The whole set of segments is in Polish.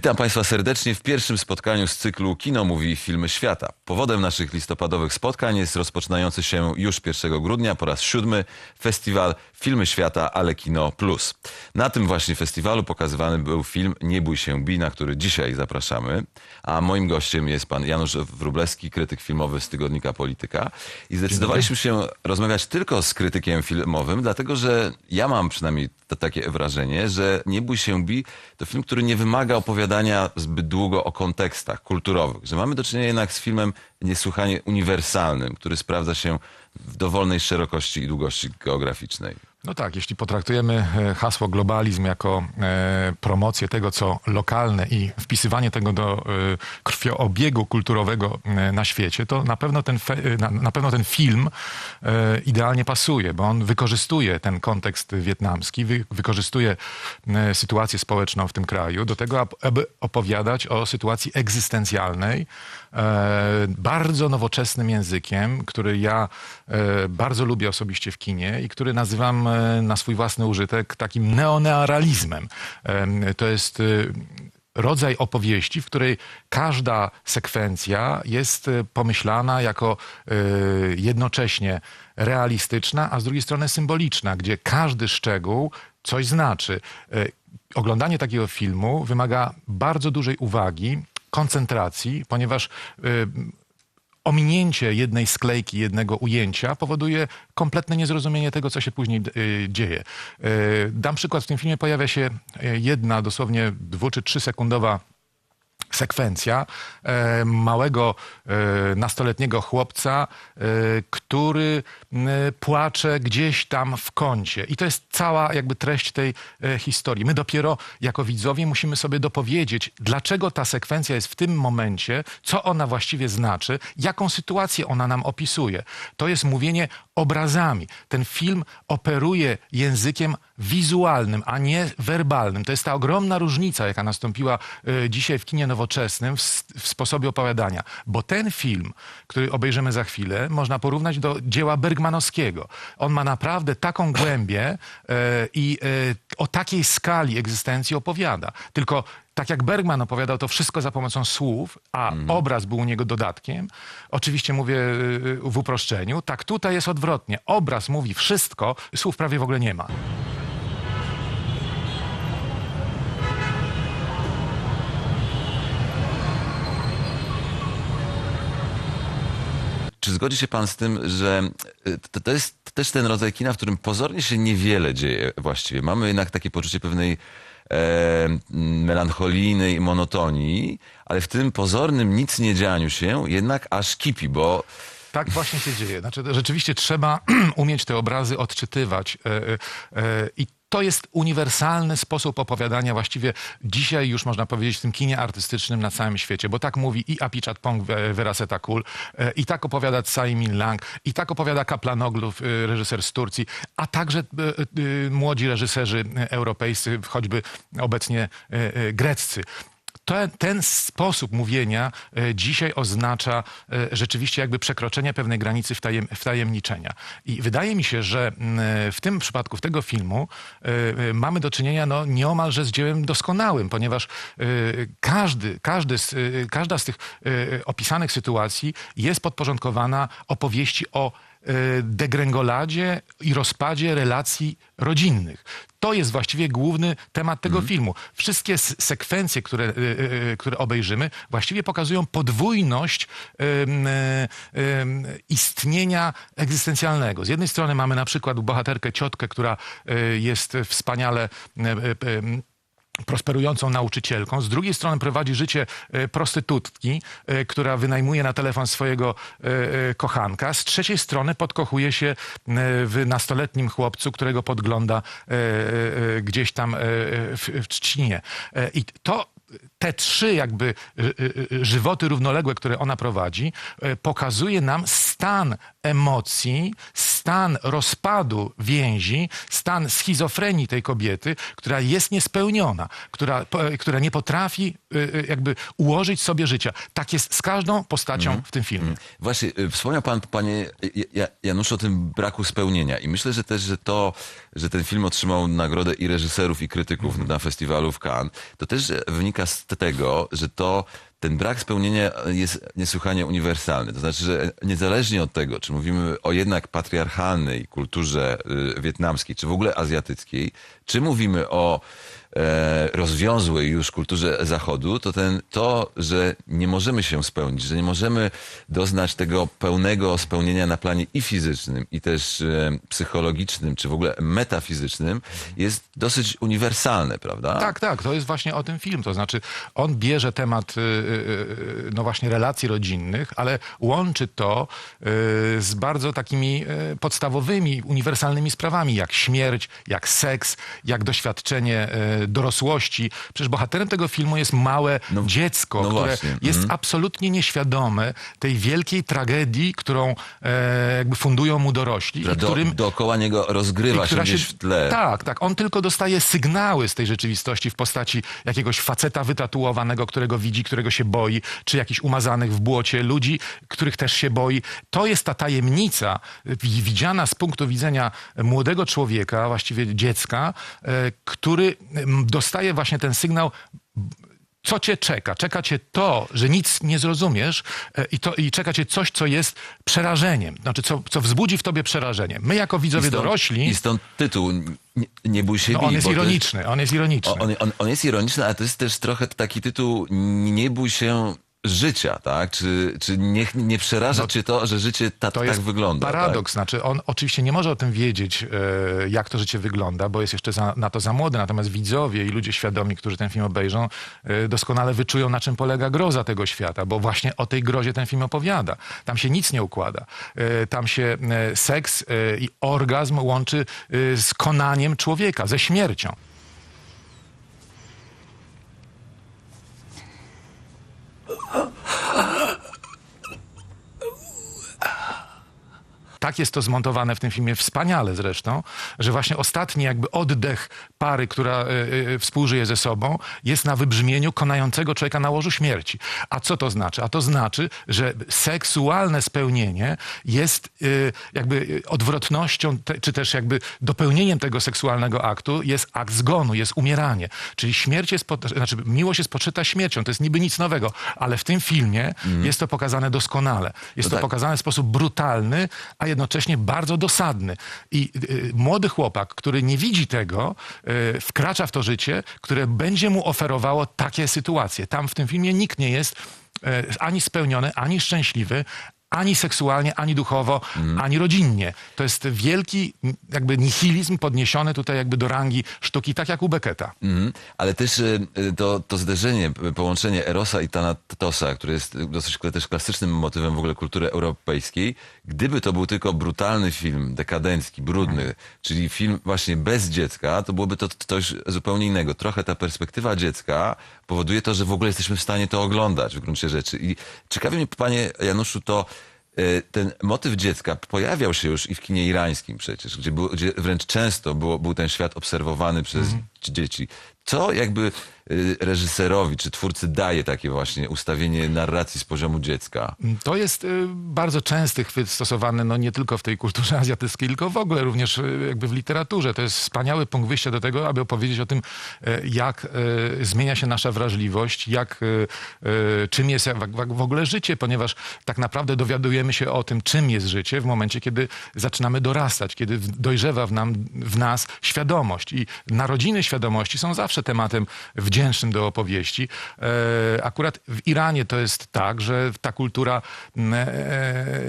Witam Państwa serdecznie w pierwszym spotkaniu z cyklu Kino Mówi Filmy Świata. Powodem naszych listopadowych spotkań jest rozpoczynający się już 1 grudnia po raz siódmy festiwal Filmy Świata Ale Kino Plus. Na tym właśnie festiwalu pokazywany był film Nie bój się Bi, na który dzisiaj zapraszamy. A moim gościem jest pan Janusz Wróblewski, krytyk filmowy z tygodnika Polityka. I zdecydowaliśmy się rozmawiać tylko z krytykiem filmowym, dlatego że ja mam przynajmniej to takie wrażenie, że Nie bój się Bi to film, który nie wymaga opowiadania zbyt długo o kontekstach kulturowych, że mamy do czynienia jednak z filmem niesłychanie uniwersalnym, który sprawdza się w dowolnej szerokości i długości geograficznej. No tak, jeśli potraktujemy e, hasło globalizm jako e, promocję tego, co lokalne i wpisywanie tego do e, krwioobiegu kulturowego na świecie, to na pewno ten, na, pewno ten film idealnie pasuje, bo on wykorzystuje ten kontekst wietnamski, wy, wykorzystuje sytuację społeczną w tym kraju do tego, ab- aby opowiadać o sytuacji egzystencjalnej, bardzo nowoczesnym językiem, który ja e, bardzo lubię osobiście w kinie i który nazywam e, na swój własny użytek takim neoneoralizmem. Em, To jest e, rodzaj opowieści, w której każda sekwencja jest e, pomyślana jako e, jednocześnie realistyczna, a z drugiej strony symboliczna, gdzie każdy szczegół coś znaczy. E, Oglądanie takiego filmu wymaga bardzo dużej uwagi, koncentracji, ponieważ e, ominięcie jednej sklejki, jednego ujęcia powoduje kompletne niezrozumienie tego, co się później y, dzieje. Y, dam przykład, w tym filmie pojawia się y, jedna dosłownie dwu czy trzysekundowa sekwencja e, małego e, nastoletniego chłopca, e, który płacze gdzieś tam w kącie. I to jest cała jakby treść tej historii. My dopiero jako widzowie musimy sobie dopowiedzieć, dlaczego ta sekwencja jest w tym momencie, co ona właściwie znaczy, jaką sytuację ona nam opisuje. To jest mówienie obrazami. Ten film operuje językiem wizualnym, a nie werbalnym. To jest ta ogromna różnica, jaka nastąpiła dzisiaj w kinie nowoczesnym w, s- w sposobie opowiadania. Bo ten film, który obejrzymy za chwilę, można porównać do dzieła Bergmanowskiego. On ma naprawdę taką głębię e, i e, o takiej skali egzystencji opowiada. Tylko tak jak Bergman opowiadał to wszystko za pomocą słów, a obraz był u niego dodatkiem, oczywiście mówię y, w uproszczeniu, tak tutaj jest odwrotnie. Obraz mówi wszystko, słów prawie w ogóle nie ma. Czy zgodzi się pan z tym, że y, to, to jest też ten rodzaj kina, w którym pozornie się niewiele dzieje właściwie? Mamy jednak takie poczucie pewnej e, melancholijnej monotonii, ale w tym pozornym nic nie dzianiu się jednak aż kipi, bo Tak właśnie się dzieje. Znaczy, rzeczywiście trzeba umieć te obrazy odczytywać. e, e, e, I to jest uniwersalny sposób opowiadania właściwie dzisiaj już można powiedzieć w tym kinie artystycznym na całym świecie, bo tak mówi i Apichatpong Veraseta Kul, e, i tak opowiada Tsai Min Lang, i tak opowiada Kaplanoglu, e, reżyser z Turcji, a także e, e, młodzi reżyserzy e, europejscy, choćby obecnie e, e, greccy. Ten, ten sposób mówienia e, dzisiaj oznacza e, rzeczywiście jakby przekroczenie pewnej granicy wtajem, wtajemniczenia. I wydaje mi się, że e, w tym przypadku, w tego filmu mamy do czynienia no, nieomalże z dziełem doskonałym, ponieważ każdy, każdy z, każda z tych opisanych sytuacji jest podporządkowana opowieści o e, degrengoladzie i rozpadzie relacji rodzinnych. To jest właściwie główny temat tego filmu. Wszystkie sekwencje, które, e, e, które obejrzymy, właściwie pokazują podwójność istnienia egzystencjalnego. Z jednej strony mamy na przykład bohaterkę ciotkę, która jest wspaniale prosperującą nauczycielką. Z drugiej strony prowadzi życie e, prostytutki, e, która wynajmuje na telefon swojego e, kochanka. Z trzeciej strony podkochuje się w nastoletnim chłopcu, którego podgląda gdzieś tam w, Trzcinie. I to te trzy jakby żywoty równoległe, które ona prowadzi, pokazuje nam stan emocji, stan rozpadu więzi, stan schizofrenii tej kobiety, która jest niespełniona, która, po- która nie potrafi y, y, jakby ułożyć sobie życia. Tak jest z każdą postacią w tym filmie. Właśnie, y, wspomniał pan, panie Ja- Ja- Januszu, o tym braku spełnienia i myślę, że też, że to, że ten film otrzymał nagrodę i reżyserów, i krytyków na festiwalu w Cannes, to też wynika z tego, że to ten brak spełnienia jest niesłychanie uniwersalny. To znaczy, że niezależnie od tego, czy mówimy o jednak patriarchalnej kulturze y, wietnamskiej, czy w ogóle azjatyckiej, czy mówimy o rozwiązłej już kulturze Zachodu, to ten, to, że nie możemy się spełnić, że nie możemy doznać tego pełnego spełnienia na planie i fizycznym, i też e, psychologicznym, czy w ogóle metafizycznym, jest dosyć uniwersalne, prawda? Tak, tak, to jest właśnie o tym film. To znaczy, on bierze temat, y, y, y, no właśnie, relacji rodzinnych, ale łączy to z bardzo takimi podstawowymi, uniwersalnymi sprawami, jak śmierć, jak seks, jak doświadczenie dorosłości. Przecież bohaterem tego filmu jest małe No, dziecko, no które właśnie, jest absolutnie nieświadome tej wielkiej tragedii, którą e, jakby fundują mu dorośli. Do, którym dookoła niego rozgrywa się w tle. Tak, tak. On tylko dostaje sygnały z tej rzeczywistości w postaci jakiegoś faceta wytatuowanego, którego widzi, którego się boi, czy jakichś umazanych w błocie ludzi, których też się boi. To jest ta tajemnica y, widziana z punktu widzenia młodego człowieka, właściwie dziecka, e, który dostaje właśnie ten sygnał co cię czeka? Czeka cię to, że nic nie zrozumiesz e, i, to, i czeka cię coś, co jest przerażeniem. Znaczy, co, co wzbudzi w tobie przerażenie. My jako widzowie I stąd, dorośli... I stąd tytuł Nie, nie bój się No bij, on jest ironiczny, on jest ironiczny. On, on, on jest ironiczny, ale to jest też trochę taki tytuł Nie bój się życia, tak? Czy, czy niech nie przeraża cię to, że życie ta, No, To tak wygląda. paradoks. Znaczy, on oczywiście nie może o tym wiedzieć, e, jak to życie wygląda, bo jest jeszcze za, na to za młody. Natomiast widzowie i ludzie świadomi, którzy ten film obejrzą, e, doskonale wyczują, na czym polega groza tego świata, bo właśnie o tej grozie ten film opowiada. Tam się nic nie układa. E, Tam się seks i orgazm łączy z konaniem człowieka, ze śmiercią. 啊 tak jest to zmontowane w tym filmie wspaniale zresztą, że właśnie ostatni jakby oddech pary, która y, y, współżyje ze sobą, jest na wybrzmieniu konającego człowieka na łożu śmierci. A co to znaczy? A to znaczy, że seksualne spełnienie jest y, jakby odwrotnością, czy też jakby dopełnieniem tego seksualnego aktu jest akt zgonu, jest umieranie. Czyli śmierć jest, znaczy miłość jest poczyta śmiercią. To jest niby nic nowego, ale w tym filmie jest to pokazane doskonale. Jest No to tak. pokazane w sposób brutalny, a jednocześnie bardzo dosadny. I y, młody chłopak, który nie widzi tego, y, wkracza w to życie, które będzie mu oferowało takie sytuacje. Tam w tym filmie nikt nie jest y, ani spełniony, ani szczęśliwy, ani seksualnie, ani duchowo, ani rodzinnie. To jest wielki jakby nihilizm podniesiony tutaj jakby do rangi sztuki, tak jak u Becketa. Mhm. Ale też y, y, to, to zderzenie, połączenie Erosa i Thanatosa, które jest dosyć też klasycznym motywem w ogóle kultury europejskiej, gdyby to był tylko brutalny film, dekadencki, brudny, czyli film właśnie bez dziecka, to byłoby to coś zupełnie innego. Trochę ta perspektywa dziecka powoduje to, że w ogóle jesteśmy w stanie to oglądać w gruncie rzeczy. I ciekawi mnie, panie Januszu, to ten motyw dziecka pojawiał się już i w kinie irańskim przecież, gdzie, był, gdzie wręcz często było, był ten świat obserwowany przez dzieci. Co jakby y, reżyserowi czy twórcy daje takie właśnie ustawienie narracji z poziomu dziecka? To jest y, bardzo częsty chwyt stosowany no, nie tylko w tej kulturze azjatyckiej, tylko w ogóle również y, jakby w literaturze. To jest wspaniały punkt wyjścia do tego, aby opowiedzieć o tym, jak zmienia się nasza wrażliwość, jak, czym jest w, ogóle życie, ponieważ tak naprawdę dowiadujemy się o tym, czym jest życie w momencie, kiedy zaczynamy dorastać, kiedy dojrzewa w, nam, w nas świadomość. I narodziny świadomości są zawsze tematem wdzięcznym do opowieści. E, akurat w Iranie to jest tak, że ta kultura m, e,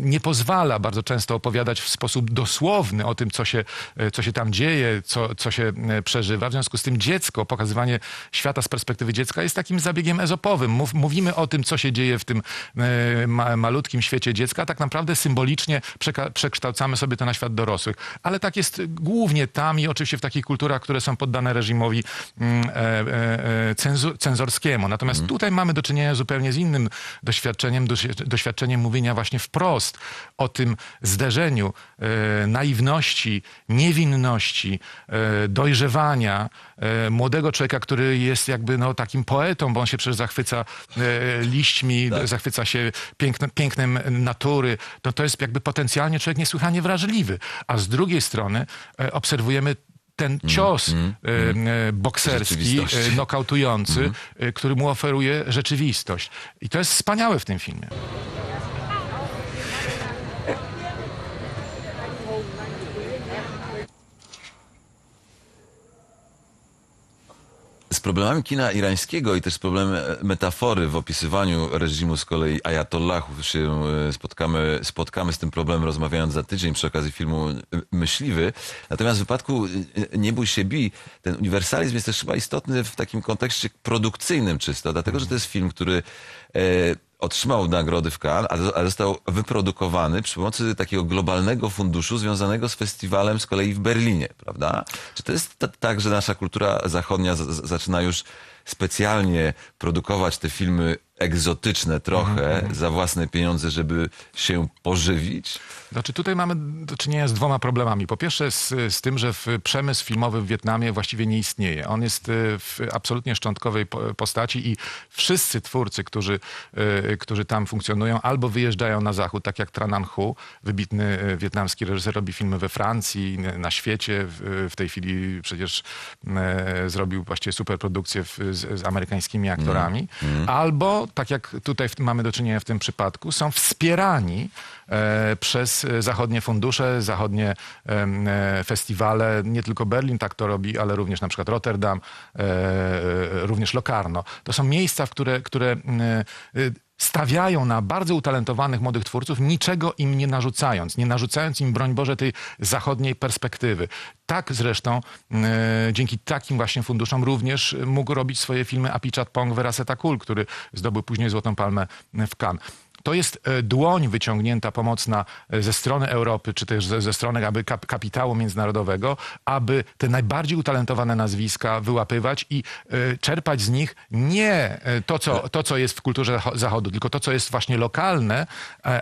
nie pozwala bardzo często opowiadać w sposób dosłowny o tym, co się, e, co się tam dzieje, co, co się przeżywa. W związku z tym dziecko, pokazywanie świata z perspektywy dziecka jest takim zabiegiem ezopowym. Mów, mówimy o tym, co się dzieje w tym ma, malutkim świecie dziecka, tak naprawdę symbolicznie przekształcamy sobie to na świat dorosłych. Ale tak jest głównie tam i oczywiście w takich kulturach, które są poddane reżimowi reżimowi mm, e, e, e, cenzu, cenzorskiemu. Natomiast Mhm. tutaj mamy do czynienia zupełnie z innym doświadczeniem, doświ- doświadczeniem mówienia właśnie wprost o tym zderzeniu naiwności, niewinności, dojrzewania młodego człowieka, który jest jakby no, takim poetą, bo on się przecież zachwyca liśćmi, Tak. zachwyca się piękne, pięknem natury. To, to jest jakby potencjalnie człowiek niesłychanie wrażliwy. A z drugiej strony obserwujemy ten cios e, e, bokserski, Mm, e, nokautujący, e, który mu oferuje rzeczywistość. I to jest wspaniałe w tym filmie. Z problemami kina irańskiego i też z problemem e, metafory w opisywaniu reżimu z kolei ajatollahów się e, spotkamy, spotkamy z tym problemem rozmawiając za tydzień przy okazji filmu e, Myśliwy. Natomiast w wypadku Nie bój się bi, ten uniwersalizm jest też chyba istotny w takim kontekście produkcyjnym czysto, dlatego że to jest film, który otrzymał nagrody w Cannes, ale został wyprodukowany przy pomocy takiego globalnego funduszu związanego z festiwalem z kolei w Berlinie, prawda? Czy to jest ta- tak, że nasza kultura zachodnia zaczyna już specjalnie produkować te filmy egzotyczne trochę za własne pieniądze, żeby się pożywić? Znaczy tutaj mamy do czynienia z dwoma problemami. Po pierwsze z, z tym, że przemysł filmowy w Wietnamie właściwie nie istnieje. On jest y, w absolutnie szczątkowej po- postaci i wszyscy twórcy, którzy, y, którzy tam funkcjonują, albo wyjeżdżają na zachód, tak jak Tran Anh Hu, wybitny y, wietnamski reżyser, robi filmy we Francji, na świecie. W, tej chwili przecież e, zrobił właściwie super produkcję w, z, z amerykańskimi aktorami. Albo, tak jak tutaj mamy do czynienia w tym przypadku, są wspierani e, przez zachodnie fundusze, zachodnie e, festiwale. Nie tylko Berlin tak to robi, ale również na przykład Rotterdam, e, również Locarno. To są miejsca, w które, które m, e, stawiają na bardzo utalentowanych młodych twórców, niczego im nie narzucając, nie narzucając im, broń Boże, tej zachodniej perspektywy. Tak zresztą e, dzięki takim właśnie funduszom również mógł robić swoje filmy Apichat Pong Veraseta Kul, który zdobył później Złotą Palmę w Cannes. To jest e, dłoń wyciągnięta pomocna e, ze strony Europy, czy też ze, ze strony aby kap, kapitału międzynarodowego, aby te najbardziej utalentowane nazwiska wyłapywać i e, czerpać z nich nie to co, to, co jest w kulturze zacho- zachodu, tylko to, co jest właśnie lokalne,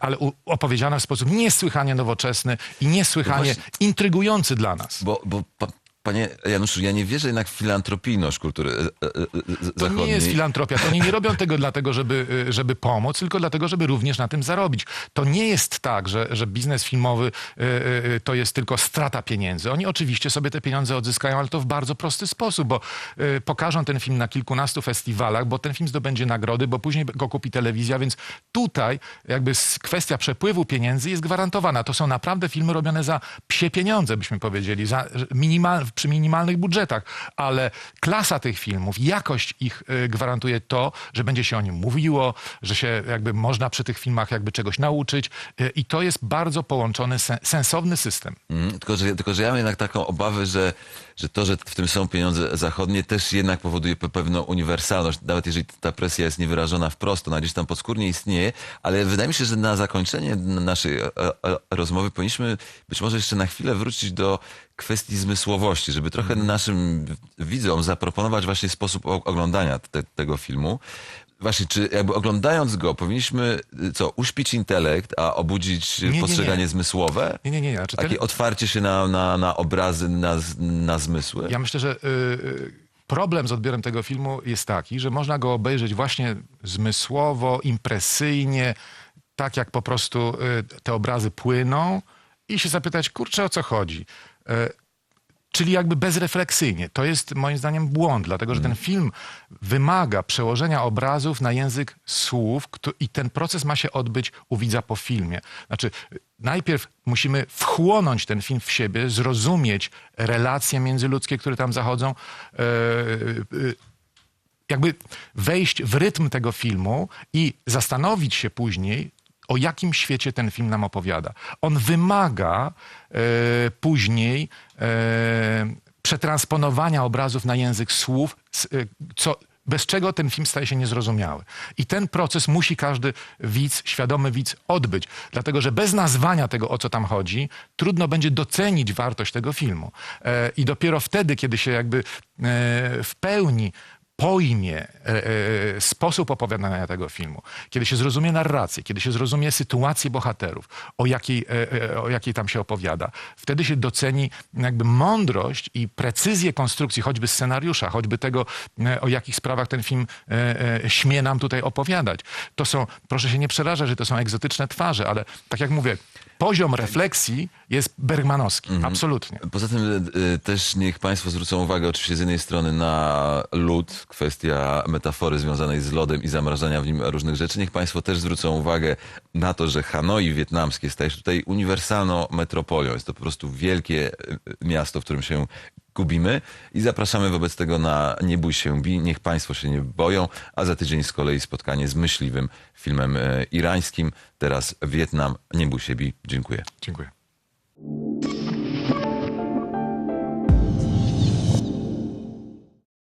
ale opowiedziane w sposób niesłychanie nowoczesny i niesłychanie właśnie- intrygujący dla nas. Bo, bo panie Januszu, ja nie wierzę jednak w filantropijność kultury e, e, e, To zachodniej. nie jest filantropia. To oni nie robią tego dlatego, żeby, żeby pomóc, tylko dlatego, żeby również na tym zarobić. To nie jest tak, że, że biznes filmowy to jest tylko strata pieniędzy. Oni oczywiście sobie te pieniądze odzyskają, ale to w bardzo prosty sposób, bo pokażą ten film na kilkunastu festiwalach, bo ten film zdobędzie nagrody, bo później go kupi telewizja, więc tutaj jakby kwestia przepływu pieniędzy jest gwarantowana. To są naprawdę filmy robione za psie pieniądze, byśmy powiedzieli, za minimal, przy minimalnych budżetach, ale klasa tych filmów, jakość ich y, gwarantuje to, że będzie się o nim mówiło, że się jakby można przy tych filmach jakby czegoś nauczyć y, i to jest bardzo połączony, sen, sensowny system. Mm, tylko, że, tylko, że ja mam jednak taką obawę, że, że to, że w tym są pieniądze zachodnie, też jednak powoduje pe- pewną uniwersalność. Nawet jeżeli ta presja jest niewyrażona wprost, ona gdzieś tam podskórnie istnieje, ale wydaje mi się, że na zakończenie naszej e, e, rozmowy powinniśmy być może jeszcze na chwilę wrócić do kwestii zmysłowości, żeby trochę naszym widzom zaproponować właśnie sposób oglądania te, tego filmu. Właśnie, czy jakby oglądając go, powinniśmy y, co, uśpić intelekt, a obudzić nie, nie. postrzeganie zmysłowe? Nie, nie, nie. Znaczy ten, Takie otwarcie się na, na, na obrazy, na, na zmysły. Ja myślę, że y, y, problem z odbiorem tego filmu jest taki, że można go obejrzeć właśnie zmysłowo, impresyjnie, tak jak po prostu y, te obrazy płyną i się zapytać, kurczę, o co chodzi. Y, Czyli jakby bezrefleksyjnie. To jest moim zdaniem błąd, dlatego że ten film wymaga przełożenia obrazów na język słów i ten proces ma się odbyć u widza po filmie. Znaczy, najpierw musimy wchłonąć ten film w siebie, zrozumieć relacje międzyludzkie, które tam zachodzą, e, y, jakby wejść w rytm tego filmu i zastanowić się później, o jakim świecie ten film nam opowiada. On wymaga e, później e, przetransponowania obrazów na język słów, e, co bez czego ten film staje się niezrozumiały. I ten proces musi każdy widz, świadomy widz odbyć. Dlatego, że bez nazwania tego, o co tam chodzi, trudno będzie docenić wartość tego filmu. E, I dopiero wtedy, kiedy się jakby e, w pełni pojmie e, e, sposób opowiadania tego filmu, kiedy się zrozumie narrację, kiedy się zrozumie sytuację bohaterów, o jakiej, e, o jakiej tam się opowiada, wtedy się doceni jakby mądrość i precyzję konstrukcji, choćby scenariusza, choćby tego, o jakich sprawach ten film śmie nam tutaj opowiadać. To są, proszę się nie przerażać, że to są egzotyczne twarze, ale tak jak mówię, poziom refleksji jest bergmanowski, absolutnie. Poza tym y, też niech Państwo zwrócą uwagę oczywiście z jednej strony na lód, kwestia metafory związanej z lodem i zamrażania w nim różnych rzeczy. Niech Państwo też zwrócą uwagę na to, że Hanoi wietnamskie staje się tutaj uniwersalną metropolią. Jest to po prostu wielkie y, miasto, w którym się gubimy i zapraszamy wobec tego na Nie bój się bi, niech Państwo się nie boją, a za tydzień z kolei spotkanie z myśliwym filmem e, irańskim, teraz Wietnam, Nie bój się bi. Dziękuję. Dziękuję.